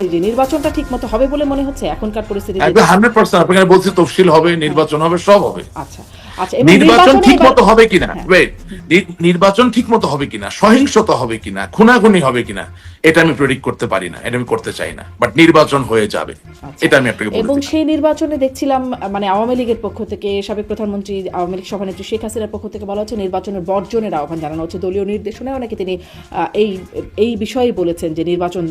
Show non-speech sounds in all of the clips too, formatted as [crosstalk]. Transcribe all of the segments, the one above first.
যে নির্বাচনটা ঠিক মতো হবে বলে মনে হচ্ছে এখনকার পরিস্থিতিতে হান্ড্রেড পার্সেন্ট আপনাকে বলছি তফসিল হবে নির্বাচন হবে সব হবে। আচ্ছা আচ্ছা নির্বাচন ঠিক মতো হবে কিনা? হ্যাঁ। নির্বাচন ঠিক মতো হবে কিনা? সহিংসতা হবে কিনা? খুনাখুনি হবে কিনা? এটা আমি প্রেডিক্ট করতে পারি না এটা আমি করতে চাই না। বাট নির্বাচন হয়ে যাবে। আচ্ছা। এটা আমি আপনাকে এবং সেই নির্বাচনে দেখছিলাম মানে আওয়ামী লীগের পক্ষ থেকে সাবেক প্রধানমন্ত্রী আওয়ামী লীগ সভানেত্রী শেখ হাসিনার পক্ষ থেকে বলা হচ্ছে নির্বাচনের বর্জনের আহ্বান জানানো হচ্ছে। দলীয় নির্দেশনায় নাকি তিনি এই এই বিষয়ে বলেছেন যে নির্বাচন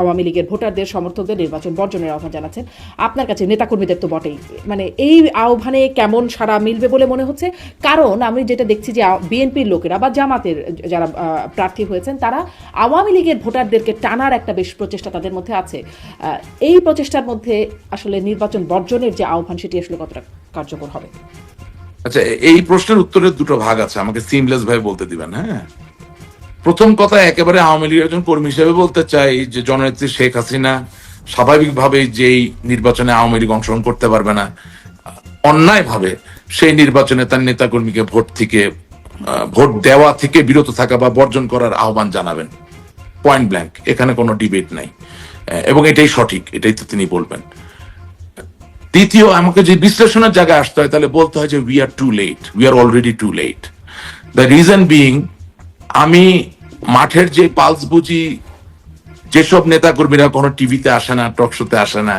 আওয়ামী লীগের ভোটারদের, সমর্থকদের নির্বাচন বর্জনের আহ্বান জানাচ্ছেন। আপনার কাছে নেতাকর্মীদের তো বটেই। মানে এই আহ্বানে কেমন সারা মিলবে বলে মনে হচ্ছে? কারণ আমি যেটা দেখছি যে বিএনপির লোকেরা বা জামাতের যারা প্রার্থী হয়েছেন, তারা আওয়ামী লীগের ভোটারদেরকে টানার একটা বেশ প্রচেষ্টা তাদের মধ্যে আছে। এই প্রচেষ্টার মধ্যে আসলে নির্বাচন বর্জনের যে আহ্বান, সেটি আসলে কতটা কার্যকর হবে? আচ্ছা এই প্রশ্নের উত্তরের দুটো ভাগ আছে। আমাকে সিমলেস ভাই বলতে দিবেন হ্যাঁ? প্রথম কথা একেবারে আওয়ামী লীগের একজন কর্মী হিসেবে বলতে চাই যে জননেত্রী শেখ হাসিনা স্বাভাবিকভাবে যেই নির্বাচনে আওয়ামী লীগ অংশগ্রহণ করতে পারবে না, অন্যায়ভাবে সেই নির্বাচনে তার নেতাকর্মীকে ভোট থেকে ভোট দেওয়া থেকে বিরত থাকা বা বর্জন করার আহ্বান জানাবেন। পয়েন্ট ব্ল্যাঙ্ক এখানে কোনো ডিবেট নাই। এবং এটাই সঠিক, এটাই তো তিনি বলবেন। দ্বিতীয়, আমাকে যে বিশ্লেষণের জায়গায় আসতে হয়, তাহলে বলতে হয় যে we are too late we are already too late the reason being আমি মাঠের যে পালস বুঝি যেসব নেতাকর্মীরা কোনো টিভিতে আসে না টক শোতে আসে না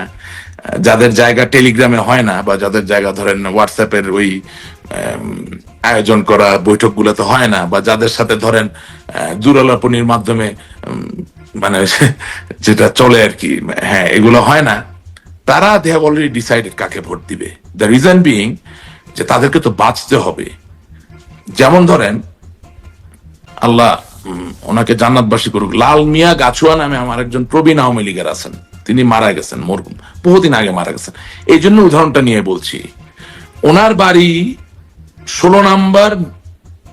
যাদের জায়গা টেলিগ্রামে হয় না বা যাদের জায়গা ধরেন হোয়াটসঅ্যাপের ওই আয়োজন করা বৈঠকগুলোতে হয় না বা যাদের সাথে ধরেন আহ, দূরালাপনির মাধ্যমে মানে [laughs] যেটা চলে আর কি হ্যাঁ এগুলো হয় না তারা দে হ্যাভ অলরেডি ডিসাইডেড কাকে ভোট দিবে। দ্য রিজন বিং যে তাদেরকে তো বাঁচতে হবে। যেমন ধরেন আল্লাহ ওনাকে জান্নাতবাসী করুক। লাল মিয়া গাছুয়া নামে আমার একজন প্রবীণ আওয়ামী লীগের আছেন। তিনি মারা গেছেন, মোর বহুদিন আগে মারা গেছেন। এই জন্য উদাহরণটা নিয়ে বলছি। ওনার বাড়ি ষোলো নাম্বার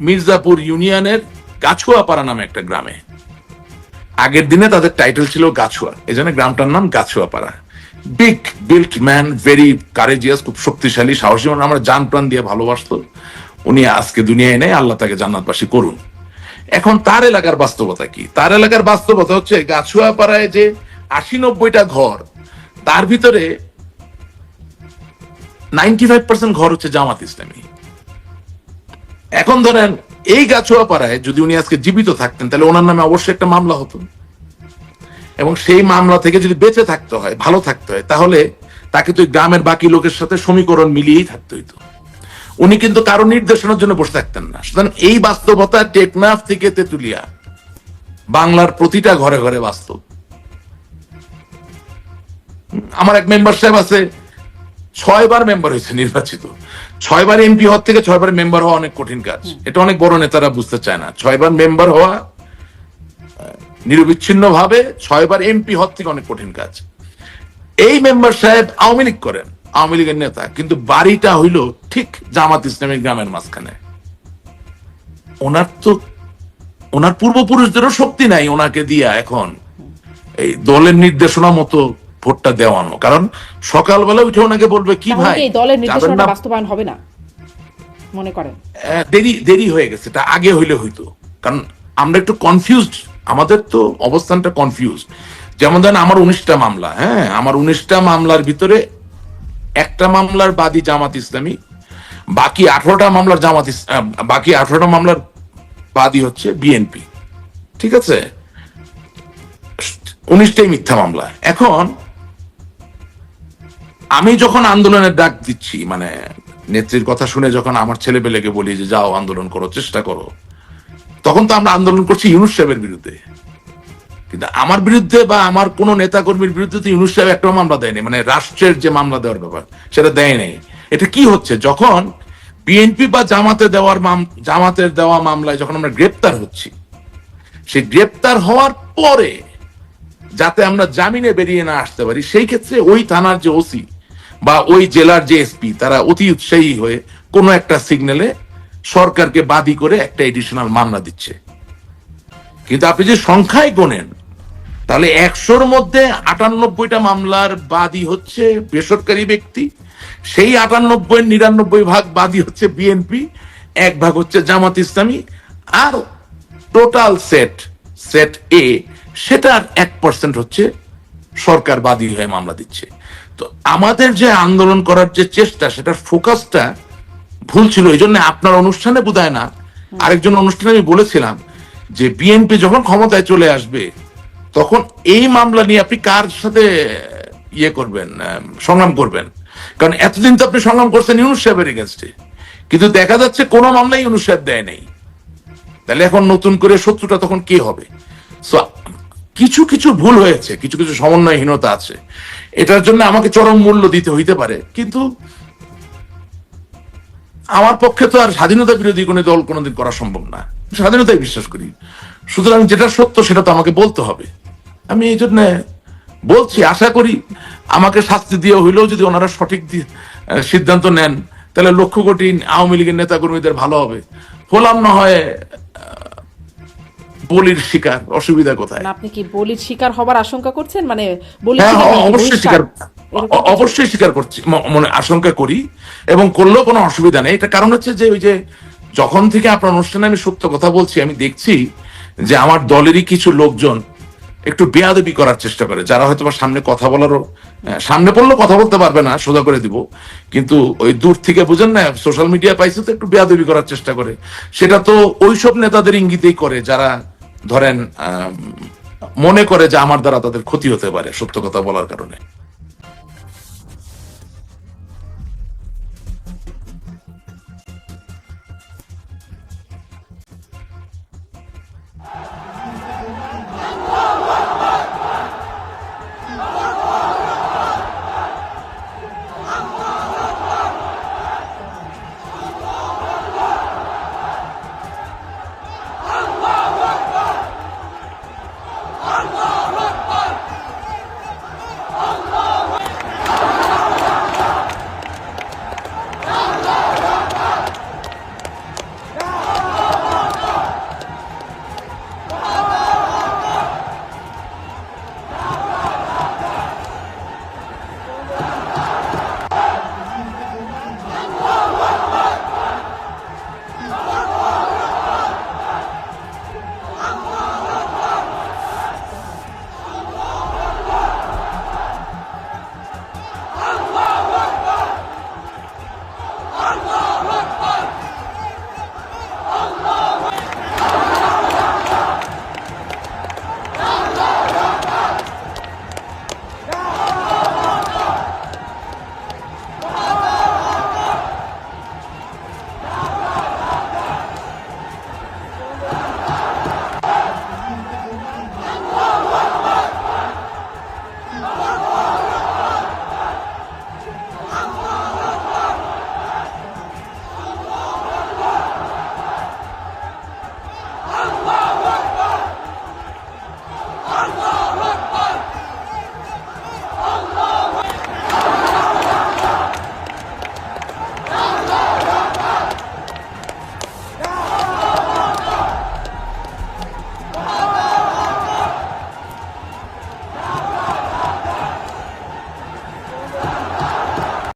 মির্জাপুর ইউনিয়নের গাছুয়াপাড়া নামে একটা গ্রামে। আগের দিনে তাদের টাইটেল ছিল গাছুয়া। এই জন্য গ্রামটার নাম Gachhuapara. Big built man very courageous খুব শক্তিশালী, সাহসী মানুষ আমরা জান প্রাণ দিয়ে ভালোবাসতো। উনি আজকে দুনিয়ায় নেই, আল্লাহ তাকে জান্নাতবাসী করুন। এখন তার এলাকার বাস্তবতা কি? তার এলাকার বাস্তবতা হচ্ছে গাছুয়া পাড়ায় যে আশি নব্বইটা ঘর, তার ভিতরে নাইনটি ফাইভ পার্সেন্ট ঘর হচ্ছে জামাত ইসলামী। এখন ধরেন, এই গাছুয়া পাড়ায় যদি উনি আজকে জীবিত থাকতেন, তাহলে ওনার নামে অবশ্যই একটা মামলা হতো। এবং সেই মামলা থেকে যদি বেঁচে থাকতে হয়, ভালো থাকতে হয়, তাহলে তাকে তো গ্রামের বাকি লোকের সাথে সমীকরণ মিলিয়েই থাকতে হইতো। উনি কিন্তু কারও নির্দেশনার জন্য বসে থাকতেন না। সুতরাং এই বাস্তবতা টেকনাফ থেকে তেতুলিয়া বাংলার প্রতিটা ঘরে ঘরে বাস্তব। আমার এক মেম্বার সাহেব আছে ছয়বার মেম্বার হয়েছে নির্বাচিত। ছয়বার এমপি হওয়ার থেকে ছয়বার মেম্বার হওয়া অনেক কঠিন কাজ। এটা অনেক বড় নেতারা বুঝতে চায় না। ছয়বার মেম্বার হওয়া নিরবিচ্ছিন্ন ভাবে ছয়বার এমপি হওয়ার থেকে অনেক কঠিন কাজ। এই মেম্বার সাহেব আওয়ামী লীগ করেন। আওয়ামী লীগের নেতা কিন্তু বাড়িটা হইল ঠিক জামাত ইসলামী গ্রামের মাঝখানে। ওনার তো ওনার পূর্বপুরুষদেরও শক্তি নাই ওনাকে দিয়া এখন এই দলের নির্দেশনা মতো ভোটটা দেওয়ানো। কারণ সকালবেলা উঠে ওনাকে বলবে কি ভাই দলের নির্দেশনা বাস্তবায়ন হবে না? মনে করেন। দেরি দেরি হয়ে গেছে এটা আগে হইলে হইতো। কারণ আমরা একটু কনফিউজড আমাদের তো অবস্থানটা কনফিউজড যেমন ধরেন আমার উনিশটা মামলা হ্যাঁ আমার উনিশটা মামলার ভিতরে একটা মামলার বাদী জামাত ইসলামী, বাকি আঠারোটা মামলার জামাত বাকি আঠারোটা মামলার বাদী হচ্ছে বিএনপি। ঠিক আছে? উনিশটাই মিথ্যা মামলা। এখন আমি যখন আন্দোলনের ডাক দিচ্ছি মানে নেত্রীর কথা শুনে যখন আমার ছেলে পেলেকে বলি যে, যাও আন্দোলন করো, চেষ্টা করো, তখন তো আমরা আন্দোলন করছি ইউনুস বিরুদ্ধে। কিন্তু আমার বিরুদ্ধে বা আমার কোন নেতা কর্মীর বিরুদ্ধে তো ইউনুস সাহেব একটা মামলা দেয়নি মানে রাষ্ট্রের যে মামলা দেওয়ার ব্যাপার, সেটা দেয় নাই। এটা কি হচ্ছে? যখন বিএনপি বা জামাতে দেওয়ার জামাতের দেওয়া মামলায় যখন আমরা গ্রেপ্তার হচ্ছি, সেই গ্রেপ্তার হওয়ার পরে যাতে আমরা জামিনে বেরিয়ে না আসতে পারি, সেই ক্ষেত্রে ওই থানার যে ওসি বা ওই জেলার যে এসপি তারা অতি উৎসাহী হয়ে কোনো একটা সিগন্যালে সরকারকে বাদী করে একটা এডিশনাল মামলা দিচ্ছে। কিন্তু আপনি যে সংখ্যায় গোনেন তাহলে একশোর মধ্যে আটানব্বইটা মামলার বাদী হচ্ছে বেসরকারি ব্যক্তি, সেই আটানব্বই, নিরানব্বই ভাগ বাদী হচ্ছে বিএনপি এক ভাগ হচ্ছে জামাত ইসলামী, আর টোটাল সেট সেট এ সেটার এক পার্সেন্ট হচ্ছে সরকার বাদী হয়ে মামলা দিচ্ছে। তো আমাদের যে আন্দোলন করার যে চেষ্টা, সেটার ফোকাসটা ভুল ছিল, এই জন্য আপনার অনুষ্ঠানে বোধহয় না, আরেকজন অনুষ্ঠানে আমি বলেছিলাম যে বিএনপি যখন ক্ষমতায় চলে আসবে তখন এই মামলা নিয়ে আপনি কার সাথে ইয়ে করবেন সংগ্রাম করবেন? কারণ এতদিন তো আপনি সংগ্রাম করছেন ইউনুস সাহেবের এগেনস্টে কিন্তু দেখা যাচ্ছে কোনো মামলাই ইউনুস সাহেব দেয় নাই। তাহলে এখন নতুন করে শত্রুটা তখন কে হবে? So, কিছু কিছু ভুল হয়েছে কিছু কিছু সমন্বয়হীনতা আছে। এটার জন্য আমাকে চরম মূল্য দিতে হইতে পারে। কিন্তু আমার পক্ষে তো আর স্বাধীনতা বিরোধী কোনো দল কোনোদিন করা সম্ভব না। স্বাধীনতায় বিশ্বাস করি। সুতরাং যেটা সত্য সেটা তো আমাকে বলতে হবে। আমি এই জন্য বলছি আশা করি আমাকে শাস্তি দিয়ে হইলেও যদি ওনারা সঠিক সিদ্ধান্ত নেন তাহলে লক্ষ কোটি আওয়ামী লীগের নেতা কর্মীদের ভালো হবে। হলাম না হয় বলির শিকার অসুবিধা কোথায়? আপনি কি বলির শিকার হবার আশঙ্কা করছেন? মানে হ্যাঁ শিকার অবশ্যই স্বীকার অ- অবশ্যই স্বীকার করছি মনে আশঙ্কা করি এবং করলেও কোনো অসুবিধা নেই। এটা কারণ হচ্ছে যে ওই যে যখন থেকে আপনার অনুষ্ঠানে আমি সত্য কথা বলছি আমি দেখছি যে আমার দলেরই কিছু লোকজন একটু বেয়াদবি করার চেষ্টা করে। যারা হয়তো সামনে কথা বলারও সামনে পড়লেও কথা বলতে পারবে না, সোজা করে দিব। কিন্তু ওই দূর থেকে বুঝেন না সোশ্যাল মিডিয়া পাইছে তো একটু বেয়াদবি করার চেষ্টা করে। সেটা তো ওইসব নেতাদের ইঙ্গিতেই করে, যারা ধরেন মনে করে যে আমার দ্বারা তাদের ক্ষতি হতে পারে, সত্য কথা বলার কারণে।